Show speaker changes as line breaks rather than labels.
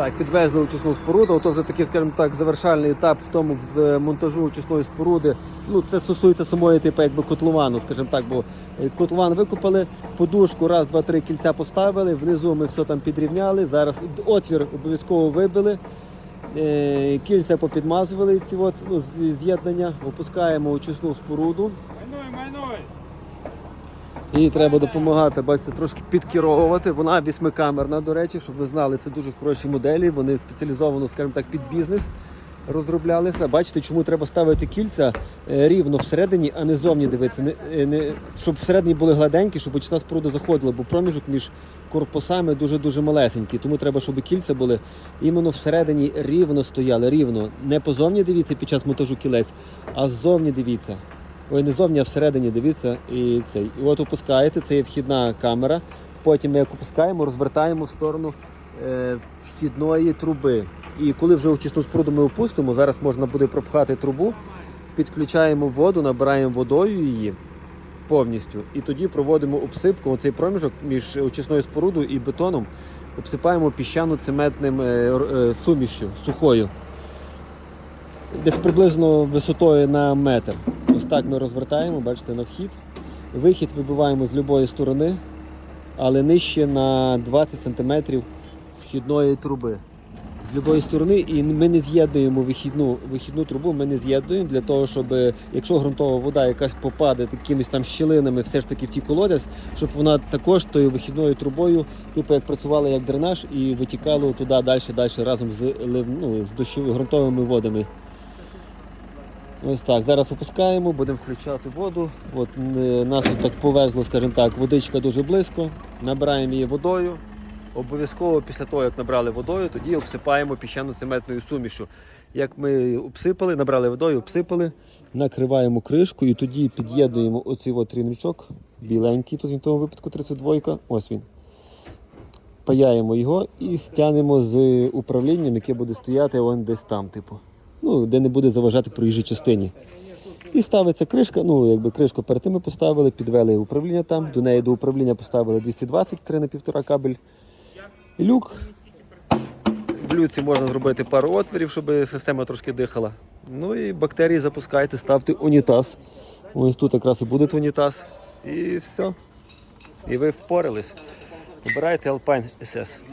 Так, підвезли очисну споруду. Ото вже такий, скажімо так, завершальний етап в тому з монтажу очисної споруди. Ну, це стосується самої типу, якби котловану, скажімо так, бо е, котлован викопали, подушку, раз, два, три кільця поставили, внизу ми все там підрівняли. Зараз отвір обов'язково вибили. Е, Кільця попідмазували ці от, ну, з'єднання, опускаємо очисну споруду.
Майной, майной!
Їй треба допомагати, бачите, трошки підкеровувати. Вона вісьмикамерна, до речі, щоб ви знали, це дуже хороші моделі. Вони спеціалізовано, скажімо так, під бізнес розроблялися. Бачите, чому треба ставити кільця е, рівно всередині, а не зовні дивитися. Не, е, не, щоб всередині були гладенькі, щоб очисна споруда заходила, бо проміжок між корпусами дуже-дуже малесенький. Тому треба, щоб кільця були іменно всередині рівно стояли, рівно. Не позовні дивіться під час монтажу кілець, а ззовні дивіться. Ой, не зовні, а всередині дивіться. І цей. І от опускаєте, це є вхідна камера. Потім ми як опускаємо, розвертаємо в сторону е, вхідної труби. І коли вже очисну споруду ми опустимо, зараз можна буде пропхати трубу, підключаємо воду, набираємо водою її повністю. І тоді проводимо обсипку, оцей проміжок між очисною спорудою і бетоном. Обсипаємо піщано-цементним е, е, сумішю сухою. Десь приблизно висотою на метр. Ось так ми розвертаємо, бачите, на вхід. Вихід вибиваємо з будь-якої сторони, але нижче на 20 см вхідної труби. З будь-якої сторони, і ми не з'єднуємо вихідну, вихідну трубу, ми не з'єднуємо для того, щоб якщо ґрунтова вода якась попаде якимись там щілинами все ж таки в ті колодязь, щоб вона також тою вихідною трубою, типу як працювала як дренаж і витікало туди далі, далі разом з, ну, з дощовими ґрунтовими водами. Ось так. Зараз опускаємо, будемо включати воду. От е, нас тут так повезло, скажімо так, водичка дуже близько. Набираємо її водою. Обов'язково після того, як набрали водою, тоді обсипаємо піщано-цементною сумішю. Як ми обсипали, набрали водою, обсипали, накриваємо кришку і тоді під'єднуємо оцей от тріночок, біленький, тут в тому випадку 32 ось він. Паяємо його і стягнемо з управлінням, яке буде стояти вон десь там, типу. Ну, де не буде заважати проїжджій частині. І ставиться кришка, ну якби кришку перед тим ми поставили, підвели управління там, до неї до управління поставили 223 на півтора кабель. І люк. В люці можна зробити пару отворів, щоб система трошки дихала. Ну і бактерії запускайте, ставте унітаз. Ось тут якраз і буде унітаз. І все. І ви впорались. Обирайте Alpine SS.